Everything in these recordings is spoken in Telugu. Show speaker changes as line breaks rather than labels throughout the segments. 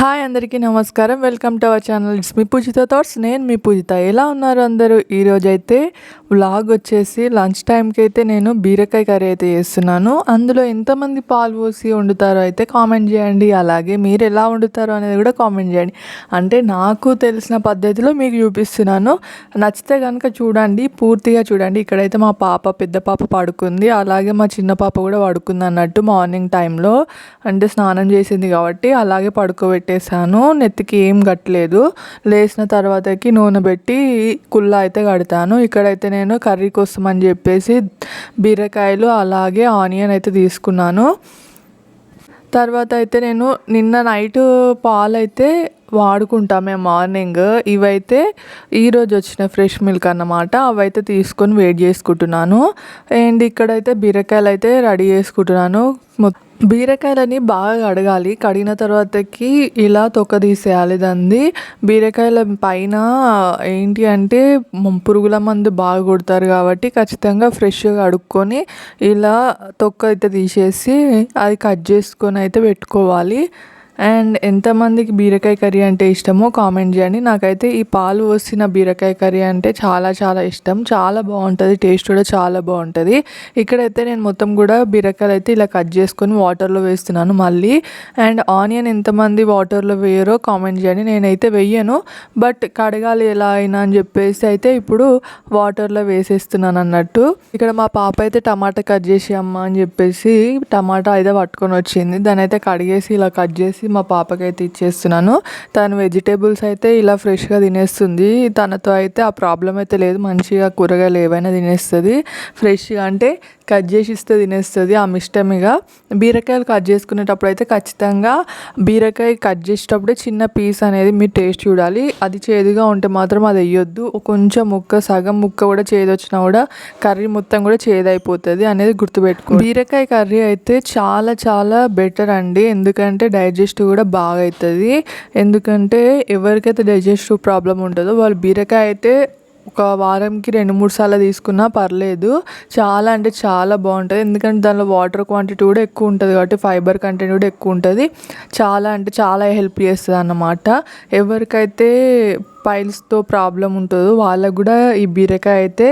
హాయ్ అందరికీ నమస్కారం. Welcome to our channel. It's me Poojitha thoughts. నేను మీ పూజిత. ఎలా ఉన్నారు అందరూ? ఈరోజు అయితే వ్లాగ్ వచ్చేసి లంచ్ టైంకి అయితే నేను బీరకాయ కర్రీ అయితే చేస్తున్నాను. అందులో ఎంతమంది పాలు పోసి వండుతారో అయితే కామెంట్ చేయండి. అలాగే మీరు ఎలా వండుతారో అనేది కూడా కామెంట్ చేయండి. అంటే నాకు తెలిసిన పద్ధతిలో మీకు చూపిస్తున్నాను. నచ్చితే కనుక చూడండి. పూర్తిగా చూడండి. ఇక్కడైతే మా పాప పెద్ద పాప పడుకుంది. అలాగే మా చిన్న పాప కూడా పడుకుంది అన్నట్టు మార్నింగ్ టైంలో అంటే స్నానం చేసింది కాబట్టి అలాగే పడుకోబెట్టి పడుకోబెట్టేశాను నెత్తికి ఏం కట్టలేదు. లేచిన తర్వాతకి నూనె పెట్టి కుల్లా అయితే కడతాను. ఇక్కడైతే నేను కర్రీ కోసం అని చెప్పేసి బీరకాయలు అలాగే ఆనియన్ అయితే తీసుకున్నాను. తర్వాత అయితే నేను నిన్న నైట్ పాలు అయితే వాడుకుంటామే మార్నింగ్. ఇవైతే ఈరోజు వచ్చిన ఫ్రెష్ మిల్క్ అన్నమాట. అవైతే తీసుకొని వెయిట్ చేసుకుంటున్నాను. అండ్ ఇక్కడైతే బీరకాయలు అయితే రెడీ చేసుకుంటున్నాను. బీరకాయలని బాగా కడగాలి కడిగిన తర్వాతకి ఇలా తొక్క తీసేయాలి దాన్ని బీరకాయల పైన ఏంటి అంటే పురుగుల మందు బాగా కొడతారు కాబట్టి ఖచ్చితంగా ఫ్రెష్గా కడుక్కొని ఇలా తొక్క అయితే తీసేసి అది కట్ చేసుకొని అయితే పెట్టుకోవాలి. అండ్ ఎంతమందికి బీరకాయ కర్రీ అంటే ఇష్టమో కామెంట్ చేయండి. నాకైతే ఈ పాలు పోసిన బీరకాయ కర్రీ అంటే చాలా చాలా ఇష్టం. చాలా బాగుంటుంది టేస్ట్ కూడా చాలా బాగుంటుంది. ఇక్కడైతే నేను మొత్తం కూడా బీరకాయలు అయితే ఇలా కట్ చేసుకొని వాటర్లో వేస్తున్నాను మళ్ళీ. అండ్ ఆనియన్ ఎంతమంది వాటర్లో వేయరో కామెంట్ చేయండి. నేనైతే వెయ్యను బట్ కడగాలి ఎలా అయినా అని చెప్పేసి అయితే ఇప్పుడు వాటర్లో వేసేస్తున్నాను అన్నట్టు. ఇక్కడ మా పాప అయితే టమాటా కట్ చేసి అమ్మ అని చెప్పేసి టమాటా అయితే పట్టుకొని వచ్చింది. దాని అయితే కడిగేసి ఇలా కట్ చేసి మా పాపకైతే ఇచ్చేస్తున్నాను. తను వెజిటేబుల్స్ అయితే ఇలా ఫ్రెష్గా తినేస్తుంది. తనతో అయితే ఆ ప్రాబ్లం అయితే లేదు. మంచిగా కూరగాయలు ఏవైనా తినేస్తుంది. ఫ్రెష్గా అంటే కట్ చేసి ఇస్తే తినేస్తుంది. ఆమె ఇష్టమిగా బీరకాయలు కట్ చేసుకునేటప్పుడు అయితే ఖచ్చితంగా బీరకాయ కట్ చేసేటప్పుడే చిన్న పీస్ అనేది మీరు టేస్ట్ చూడాలి. అది చేదుగా ఉంటే మాత్రం అది వేయొద్దు. కొంచెం ముక్క సగం ముక్క కూడా చేదు వచ్చినా కూడా కర్రీ మొత్తం కూడా చేదైపోతుంది అనేది గుర్తుపెట్టుకో. బీరకాయ కర్రీ అయితే చాలా చాలా బెటర్ అండి. ఎందుకంటే డైజెస్ట్ కూడా బాగా అవుతుంది ఎందుకంటే ఎవరికైతే డైజెస్టివ్ ప్రాబ్లం ఉంటుందో వాళ్ళు బీరకాయ అయితే ఒక వారంకి రెండు మూడు సార్లు తీసుకున్నా పర్లేదు. చాలా అంటే చాలా బాగుంటుంది. ఎందుకంటే దానిలో వాటర్ క్వాంటిటీ కూడా ఎక్కువ ఉంటుంది కాబట్టి ఫైబర్ కంటెంట్ కూడా ఎక్కువ ఉంటుంది. చాలా అంటే చాలా హెల్ప్ చేస్తుంది అన్నమాట ఎవరికైతే పైల్స్తో ప్రాబ్లం ఉంటుందో వాళ్ళకు కూడా ఈ బీరకాయ అయితే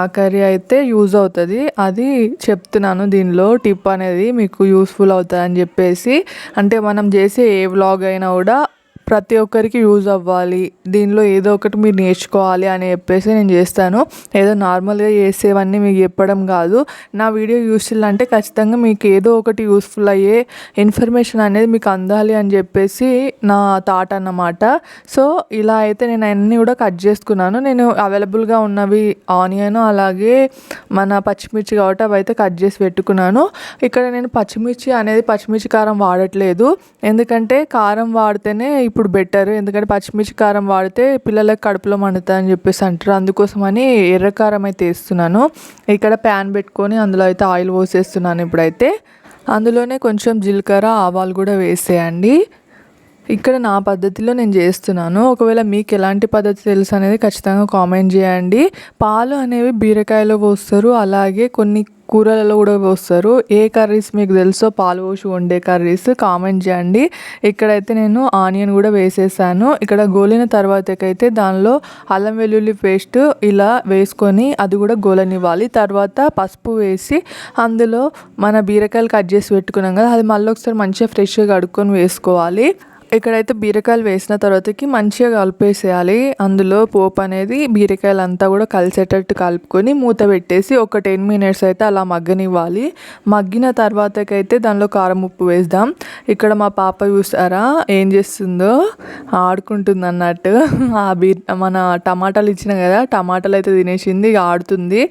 ఆ కర్రీ అయితే యూజ్ అవుతుంది. అది చెప్తున్నాను దీనిలో. టిప్ అనేది మీకు యూస్ఫుల్ అవుతుంది అని చెప్పేసి. అంటే మనం చేసే ఏ వ్లాగ్ అయినా కూడా ప్రతి ఒక్కరికి యూజ్ అవ్వాలి. దీనిలో ఏదో ఒకటి మీరు నేర్చుకోవాలి అని చెప్పేసి నేను చేస్తాను. ఏదో నార్మల్గా చేసేవన్నీ మీకు చెప్పడం కాదు. నా వీడియో యూస్ఫుల్ అంటే ఖచ్చితంగా మీకు ఏదో ఒకటి యూస్ఫుల్ అయ్యే ఇన్ఫర్మేషన్ అనేది మీకు అందాలి అని చెప్పేసి నా థాట్ అన్నమాట. సో ఇలా అయితే నేను అన్నీ కూడా కట్ చేసుకున్నాను. నేను అవైలబుల్గా ఉన్నవి ఆనియన్ అలాగే మన పచ్చిమిర్చి కాబట్టి అవి అయితే కట్ చేసి పెట్టుకున్నాను. ఇక్కడ నేను పచ్చిమిర్చి అనేది పచ్చిమిర్చి కారం వాడట్లేదు. ఎందుకంటే కారం వాడితేనే ఇప్పుడు బెటర్ ఎందుకంటే పచ్చిమిర్చి కారం వాడితే పిల్లలకు కడుపులో మండుతా అని చెప్పేసి అంటారు. అందుకోసమని ఎర్ర కారం అయితే వేస్తున్నాను. ఇక్కడ ప్యాన్ పెట్టుకొని అందులో అయితే ఆయిల్ పోసేస్తున్నాను ఇప్పుడైతే. అందులోనే కొంచెం జీలకర్ర ఆవాలు కూడా వేసేయండి. ఇక్కడ నా పద్ధతిలో నేను చేస్తున్నాను. ఒకవేళ మీకు ఎలాంటి పద్ధతి తెలుసు అనేది ఖచ్చితంగా కామెంట్ చేయండి. పాలు అనేవి బీరకాయలో పోస్తారు. అలాగే కొన్ని కూరలలో కూడా పోస్తారు. ఏ కర్రీస్ మీకు తెలుసో పాలు పోసి వండే కర్రీస్ కామెంట్ చేయండి. ఇక్కడైతే నేను ఆనియన్ కూడా వేసేసాను. ఇక్కడ గోలిన తర్వాతకైతే దానిలో అల్లం వెల్లుల్లి పేస్ట్ ఇలా వేసుకొని అది కూడా గోలనివ్వాలి. తర్వాత పసుపు వేసి అందులో మన బీరకాయలు కట్ చేసి పెట్టుకున్నాం కదా అది మళ్ళీ ఒకసారి మంచిగా ఫ్రెష్గా కడుక్కొని వేసుకోవాలి. ఇక్కడైతే బీరకాయలు వేసిన తర్వాతకి మంచిగా కలిపేసేయాలి. అందులో పోపు అనేది బీరకాయలు అంతా కూడా కలిసేటట్టు కలుపుకొని మూత పెట్టేసి ఒక టెన్ మినిట్స్ అయితే అలా మగ్గనివ్వాలి. మగ్గిన తర్వాతకైతే దానిలో కారం ఉప్పు వేద్దాం. ఇక్కడ మా పాప చూసారా ఏం చేస్తుందో? ఆడుకుంటుంది అన్నట్టు. ఆ బీ మన టమాటాలు ఇచ్చిన కదా టమాటాలు అయితే తినేసింది ఇక ఆడుతుంది.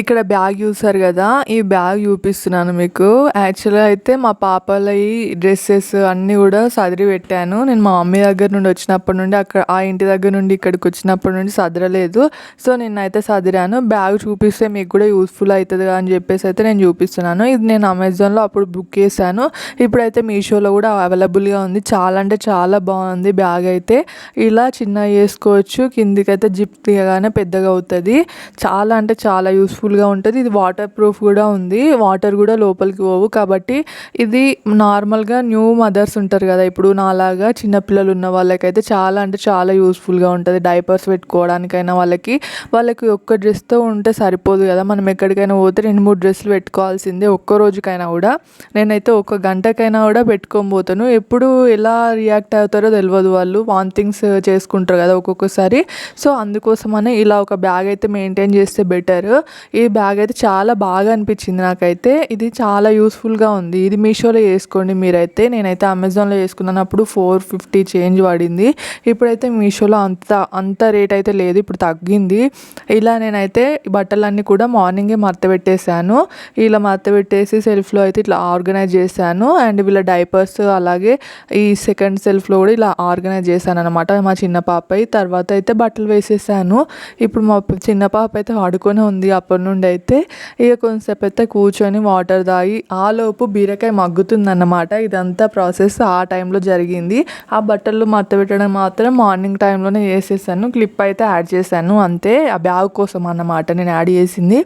ఇక్కడ బ్యాగ్ చూసారు కదా? ఈ బ్యాగ్ చూపిస్తున్నాను మీకు. యాక్చువల్గా అయితే మా పాపల ఈ డ్రెస్సెస్ అన్నీ కూడా సదిరి పెట్టాను. నేను మా మమ్మీ దగ్గర నుండి వచ్చినప్పటి నుండి అక్కడ ఆ ఇంటి దగ్గర నుండి ఇక్కడికి వచ్చినప్పటి నుండి సదరలేదు. సో నేనైతే సదిరాను. బ్యాగ్ చూపిస్తే మీకు కూడా యూస్ఫుల్ అవుతుంది అని చెప్పేసి అయితే నేను చూపిస్తున్నాను. ఇది నేను అమెజాన్లో అప్పుడు బుక్ చేశాను. ఇప్పుడైతే మీషోలో కూడా అవైలబుల్గా ఉంది. చాలా అంటే చాలా బాగుంది బ్యాగ్ అయితే. ఇలా చిన్న వేసుకోవచ్చు కిందికైతే జిప్ తీయగానే పెద్దగా అవుతుంది. చాలా అంటే చాలా యూస్ఫుల్ యూస్ఫుల్గా ఉంటుంది. ఇది వాటర్ ప్రూఫ్ కూడా ఉంది. వాటర్ కూడా లోపలికి పోవు. కాబట్టి ఇది నార్మల్గా న్యూ మదర్స్ ఉంటారు కదా. ఇప్పుడు నాలాగా చిన్నపిల్లలు ఉన్న వాళ్ళకైతే చాలా అంటే చాలా యూస్ఫుల్గా ఉంటుంది. డైపర్స్ పెట్టుకోవడానికైనా వాళ్ళకి. వాళ్ళకి ఒక్క డ్రెస్తో ఉంటే సరిపోదు కదా. మనం ఎక్కడికైనా పోతే రెండు మూడు డ్రెస్సులు పెట్టుకోవాల్సిందే ఒక్క రోజుకైనా కూడా. నేనైతే ఒక గంటకైనా కూడా పెట్టుకొని పోతాను. ఎప్పుడు ఎలా రియాక్ట్ అవుతారో తెలియదు వాళ్ళు. వాంతింగ్స్ చేసుకుంటారు కదా ఒక్కొక్కసారి. సో అందుకోసమనే ఇలా ఒక బ్యాగ్ అయితే మెయింటైన్ చేస్తే బెటర్ ఈ బ్యాగ్ అయితే చాలా బాగా అనిపించింది నాకైతే. ఇది చాలా యూస్ఫుల్గా ఉంది. ఇది మీషోలో వేసుకోండి మీరైతే. నేనైతే అమెజాన్లో వేసుకున్నప్పుడు ఫోర్ ఫిఫ్టీ చేంజ్ పడింది. ఇప్పుడైతే మీషోలో అంత అంత రేట్ అయితే లేదు. ఇప్పుడు తగ్గింది. ఇలా నేనైతే బట్టలన్నీ కూడా మార్నింగే మర్తపెట్టేశాను. ఇలా మర్తపెట్టేసి సెల్ఫ్లో అయితే ఇట్లా ఆర్గనైజ్ చేశాను. అండ్ వీళ్ళ డైపర్స్ అలాగే ఈ సెకండ్ సెల్ఫ్లో కూడా ఇలా ఆర్గనైజ్ చేశాను అనమాట మా చిన్న పాప. తర్వాత అయితే బట్టలు వేసేసాను. ఇప్పుడు మా చిన్న పాప అయితే ఆడుకొని ఉంది. అప్పటి నుండి అయితే ఇక కొంతసేపు అయితే కూర్చొని వాటర్ తాగి ఆ లోపు బీరకాయ మగ్గుతుందన్నమాట. ఇదంతా ప్రాసెస్ ఆ టైంలో జరిగింది. ఆ బట్టలు మడత పెట్టడం మాత్రం మార్నింగ్ టైంలోనే చేసేసాను. క్లిప్ అయితే యాడ్ చేశాను. అంతే ఆ బ్యాగ్ కోసం అన్నమాట నేను యాడ్ చేసింది.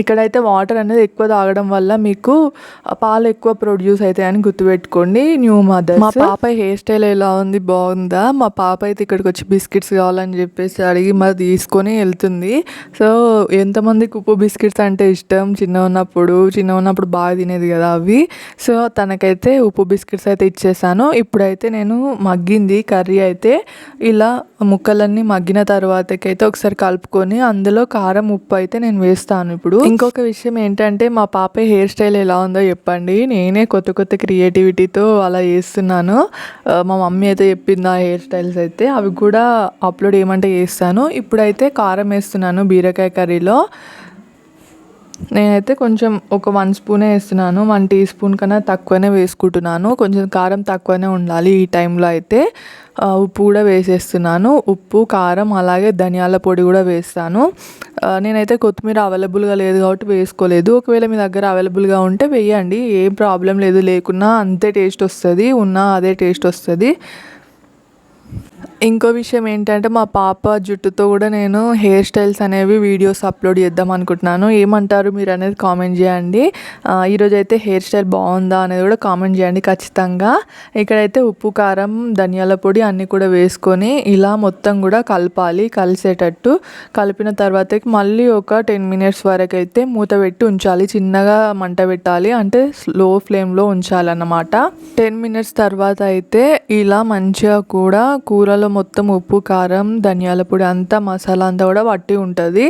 ఇక్కడైతే వాటర్ అనేది ఎక్కువ తాగడం వల్ల మీకు పాలు ఎక్కువ ప్రొడ్యూస్ అవుతాయని గుర్తుపెట్టుకోండి. న్యూ మదర్ మా పాప హెయిర్ స్టైల్ ఎలా ఉంది? బాగుందా? మా పాప అయితే ఇక్కడికి వచ్చి బిస్కెట్స్ కావాలని చెప్పేసి అడిగి మరి తీసుకొని వెళ్తుంది. సో ఎంతమందికి ఉప్పు బిస్కెట్స్ అంటే ఇష్టం. చిన్న ఉన్నప్పుడు చిన్న ఉన్నప్పుడు బాగా తినేది కదా అవి. సో తనకైతే ఉప్పు బిస్కెట్స్ అయితే ఇచ్చేసాను. ఇప్పుడైతే నేను మగ్గింది. కర్రీ అయితే ఇలా ముక్కలన్నీ మగ్గిన తర్వాతకైతే ఒకసారి కలుపుకొని అందులో కారం ఉప్పు అయితే నేను వేస్తాను ఇప్పుడు. ఇంకొక విషయం ఏంటంటే మా పాప హెయిర్ స్టైల్ ఎలా ఉందో చెప్పండి. నేనే కొత్త కొత్త క్రియేటివిటీతో అలా చేస్తున్నాను. మా మమ్మీ అయితే చెప్పింది ఆ హెయిర్ స్టైల్స్ అయితే. అవి కూడా అప్లోడ్ ఏమంటే చేస్తాను. ఇప్పుడైతే కారం వేస్తున్నాను బీరకాయ కర్రీలో. నేనైతే కొంచెం ఒక వన్ స్పూనే వేస్తున్నాను. వన్ టీ స్పూన్ కన్నా తక్కువనే వేసుకుంటున్నాను. కొంచెం కారం తక్కువనే ఉండాలి ఈ టైంలో అయితే. ఉప్పు కూడా వేసేస్తున్నాను. ఉప్పు కారం అలాగే ధనియాల పొడి కూడా వేస్తాను. నేనైతే కొత్తిమీర అవైలబుల్గా లేదు కాబట్టి వేసుకోలేదు. ఒకవేళ మీ దగ్గర అవైలబుల్గా ఉంటే వేయండి. ఏం ప్రాబ్లం లేదు. లేకున్నా అంతే టేస్ట్ వస్తుంది ఉన్నా అదే టేస్ట్ వస్తుంది. ఇంకో విషయం ఏంటంటే మా పాప జుట్టుతో కూడా నేను హెయిర్ స్టైల్స్ అనేవి వీడియోస్ అప్లోడ్ చేద్దాం అనుకుంటున్నాను. ఏమంటారు మీరు అనేది కామెంట్ చేయండి. ఈరోజు అయితే హెయిర్ స్టైల్ బాగుందా అనేది కూడా కామెంట్ చేయండి ఖచ్చితంగా. ఇక్కడైతే ఉప్పు కారం ధనియాల పొడి అన్నీ కూడా వేసుకొని ఇలా మొత్తం కూడా కలపాలి కలిసేటట్టు. కలిపిన తర్వాత మళ్ళీ ఒక టెన్ మినిట్స్ వరకు అయితే మూత పెట్టి ఉంచాలి. చిన్నగా మంట పెట్టాలి. అంటే స్లో ఫ్లేమ్లో ఉంచాలన్నమాట. టెన్ మినిట్స్ తర్వాత అయితే ఇలా మంచిగా కూడా కూరలో మొత్తం ఉప్పు కారం ధనియాల పొడి అంతా మసాలా అంతా కూడా పట్టి ఉంటుంది.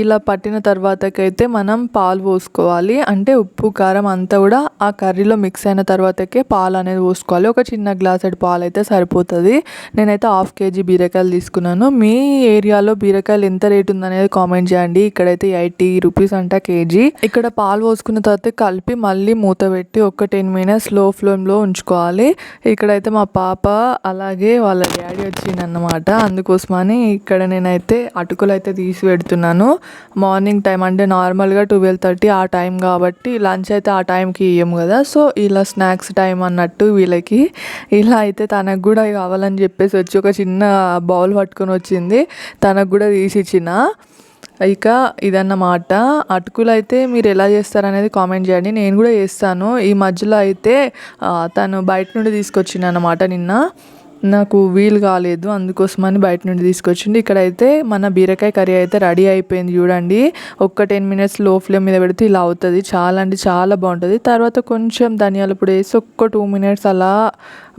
ఇలా పట్టిన తర్వాతకైతే మనం పాలు పోసుకోవాలి. అంటే ఉప్పు కారం అంతా కూడా ఆ కర్రీలో మిక్స్ అయిన తర్వాతకే పాలు అనేది పోసుకోవాలి. ఒక చిన్న గ్లాసెడ్ పాలు అయితే సరిపోతుంది. నేనైతే హాఫ్ కేజీ బీరకాయలు తీసుకున్నాను. మీ ఏరియాలో బీరకాయలు ఎంత రేట్ ఉందనేది కామెంట్ చేయండి. ఇక్కడైతే ఎయిటీ రూపీస్ అంట కేజీ. ఇక్కడ పాలు పోసుకున్న తర్వాత కలిపి మళ్ళీ మూత పెట్టి ఒక టెన్ మినిట్స్లో ఫ్లేమ్లో ఉంచుకోవాలి. ఇక్కడైతే మా పాప అలాగే వాళ్ళ డాడీ వచ్చిందన్నమాట అందుకోసమని ఇక్కడ నేనైతే అటుకులు అయితే తీసి పెడుతున్నాను. మార్నింగ్ టైం అంటే నార్మల్గా ట్వెల్వ్ థర్టీ ఆ టైం కాబట్టి లంచ్ అయితే ఆ టైంకి ఇయ్యము కదా. సో ఇలా స్నాక్స్ టైం అన్నట్టు వీళ్ళకి. ఇలా అయితే తనకు కూడా కావాలని చెప్పేసి వచ్చి ఒక చిన్న బౌల్ పట్టుకొని వచ్చింది. తనకు కూడా తీసి ఇచ్చిన. ఇక ఇదన్నమాట అటుకులు అయితే మీరు ఎలా చేస్తారనేది కామెంట్ చేయండి. నేను కూడా చేస్తాను. ఈ మధ్యలో అయితే తను బయట నుండి తీసుకొచ్చింది అన్నమాట నిన్న. నాకు వీలు కాలేదు అందుకోసమని బయట నుండి తీసుకొచ్చింది ఇక్కడైతే మన బీరకాయ కర్రీ అయితే రెడీ అయిపోయింది చూడండి. ఒక్క టెన్ మినిట్స్లో ఫ్లేమ్ మీద పెడితే ఇలా అవుతుంది. చాలా అంటే చాలా బాగుంటుంది. తర్వాత కొంచెం ధనియాల పొడి వేసి ఒక్క టూ మినిట్స్ అలా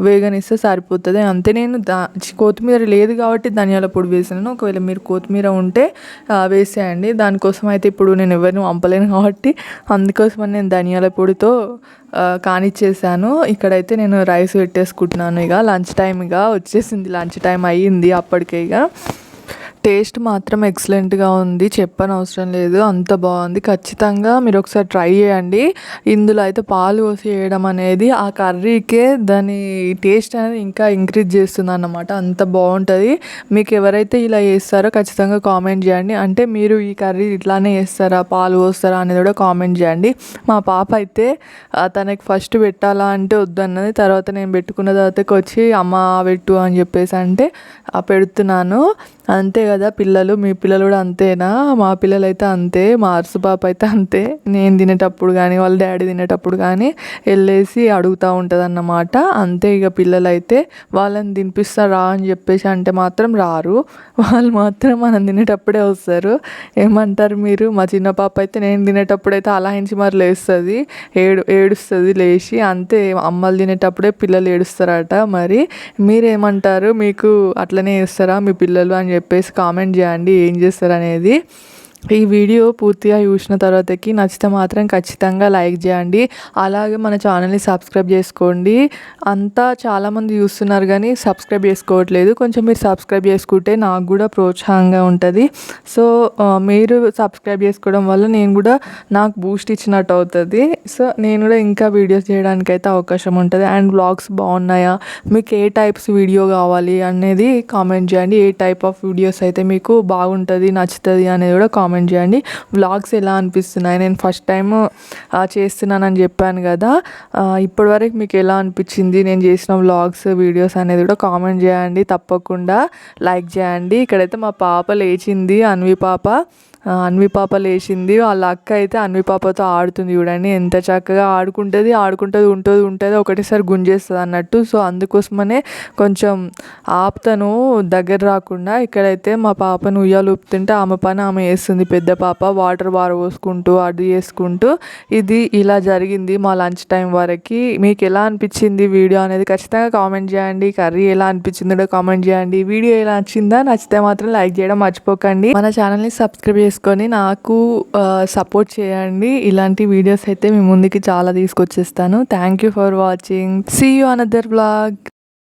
వేగనిస్తే సరిపోతుంది. అంతే నేను దా కొత్తిమీర లేదు కాబట్టి ధనియాల పొడి వేసాను ఒకవేళ మీరు కొత్తిమీర ఉంటే వేసేయండి. దానికోసం అయితే ఇప్పుడు నేను ఎవరిని పంపలేను కాబట్టి అందుకోసమని నేను ధనియాల పొడితో కానిచ్చేసాను. ఇక్కడైతే నేను రైస్ పెట్టేసుకుంటున్నాను ఇక. లంచ్ టైం ఇక. వచ్చేసింది లంచ్ టైం అయ్యింది అప్పటికే ఇక. టేస్ట్ మాత్రం ఎక్సలెంట్గా ఉంది. చెప్పని అవసరం లేదు. అంత బాగుంది. ఖచ్చితంగా మీరు ఒకసారి ట్రై చేయండి. ఇందులో అయితే పాలు పోసి వేయడం అనేది ఆ కర్రీకే దాని టేస్ట్ అనేది ఇంకా ఇంక్రీజ్ చేస్తుంది అన్నమాట అంత బాగుంటుంది. మీకు ఎవరైతే ఇలా చేస్తారో ఖచ్చితంగా కామెంట్ చేయండి. అంటే మీరు ఈ కర్రీ ఇట్లానే చేస్తారా పాలు పోస్తారా అనేది కూడా కామెంట్ చేయండి. మా పాప అయితే తనకి ఫస్ట్ పెట్టాలా అంటే వద్దన్నది తర్వాత నేను పెట్టుకున్న తర్వాతకి వచ్చి అమ్మ పెట్టు అని చెప్పేసి అంటే పెడుతున్నాను. అంతే కదా పిల్లలు మీ పిల్లలు కూడా అంతేనా? మా పిల్లలు అయితే అంతే మా అరుసు పాప అయితే అంతే. నేను తినేటప్పుడు కానీ వాళ్ళ డాడీ తినేటప్పుడు కానీ వెళ్ళేసి అడుగుతూ ఉంటుంది అన్నమాట అంతే ఇక పిల్లలు అయితే వాళ్ళని తినిపిస్తారా అని చెప్పేసి అంటే మాత్రం రారు. వాళ్ళు మాత్రం మనం తినేటప్పుడే వస్తారు. ఏమంటారు మీరు? మా చిన్న పాప అయితే నేను తినేటప్పుడు అయితే మరి లేస్తుంది. ఏడు ఏడుస్తుంది లేచి అంతే అమ్మలు తినేటప్పుడే పిల్లలు ఏడుస్తారట మరి. మీరేమంటారు? మీకు అట్లనే చేస్తారా మీ పిల్లలు అని చెప్పేసి కామెంట్ చేయండి ఏం చేస్తారు అనేది ఈ వీడియో పూర్తిగా చూసిన తర్వాతకి నచ్చితే మాత్రం ఖచ్చితంగా లైక్ చేయండి. అలాగే మన ఛానల్ని సబ్స్క్రైబ్ చేసుకోండి. అంతా చాలామంది చూస్తున్నారు కానీ సబ్స్క్రైబ్ చేసుకోవట్లేదు. కొంచెం మీరు సబ్స్క్రైబ్ చేసుకుంటే నాకు కూడా ప్రోత్సాహంగా ఉంటుంది. సో మీరు సబ్స్క్రైబ్ చేసుకోవడం వల్ల నేను కూడా నాకు బూస్ట్ ఇచ్చినట్టు అవుతుంది. సో నేను కూడా ఇంకా వీడియోస్ చేయడానికి అయితే అవకాశం ఉంటుంది. అండ్ వ్లాగ్స్ బాగున్నాయా? మీకు ఏ టైప్స్ వీడియో కావాలి అనేది కామెంట్ చేయండి. ఏ టైప్ ఆఫ్ వీడియోస్ అయితే మీకు బాగుంటుంది నచ్చుతుంది అనేది కూడా కామెంట్ కామెంట్ చేయండి. వ్లాగ్స్ ఎలా అనిపిస్తున్నాయి? నేను ఫస్ట్ టైం చేస్తున్నానని చెప్పాను కదా. ఇప్పటివరకు మీకు ఎలా అనిపించింది? నేను చేసిన వ్లాగ్స్ వీడియోస్ అనేది కూడా కామెంట్ చేయండి. తప్పకుండా లైక్ చేయండి. ఇక్కడైతే మా పాప లేచింది అన్వి పాప. అన్విపాప అన్వి పాప లేచింది. వాళ్ళ అక్క అయితే అన్వి పాపతో ఆడుతుంది చూడండి. ఎంత చక్కగా ఆడుకుంటుంది ఆడుకుంటుంది ఉంటుంది ఉంటుంది ఒకటేసారి గుంజేస్తుంది అన్నట్టు. సో అందుకోసమనే కొంచెం ఆప్తను దగ్గర రాకుండా ఇక్కడైతే మా పాపను ఉయ్యాలు ఊపుతుంటే ఆమె పని ఆమె వేస్తుంది పెద్ద పాప వాటర్ బార్ పోసుకుంటూ అది చేసుకుంటూ. ఇది ఇలా జరిగింది మా లంచ్ టైం వరకు. మీకు ఎలా అనిపించింది వీడియో అనేది ఖచ్చితంగా కామెంట్ చేయండి. కర్రీ ఎలా అనిపించిందో కామెంట్ చేయండి. వీడియో ఎలా నచ్చిందా నచ్చితే మాత్రం లైక్ చేయడం మర్చిపోకండి. మన ఛానల్ని సబ్స్క్రైబ్ తీసుకొని నాకు సపోర్ట్ చేయండి. ఇలాంటి వీడియోస్ అయితే మీ ముందుకి చాలా తీసుకొచ్చేస్తాను. Thank you for watching see you another blog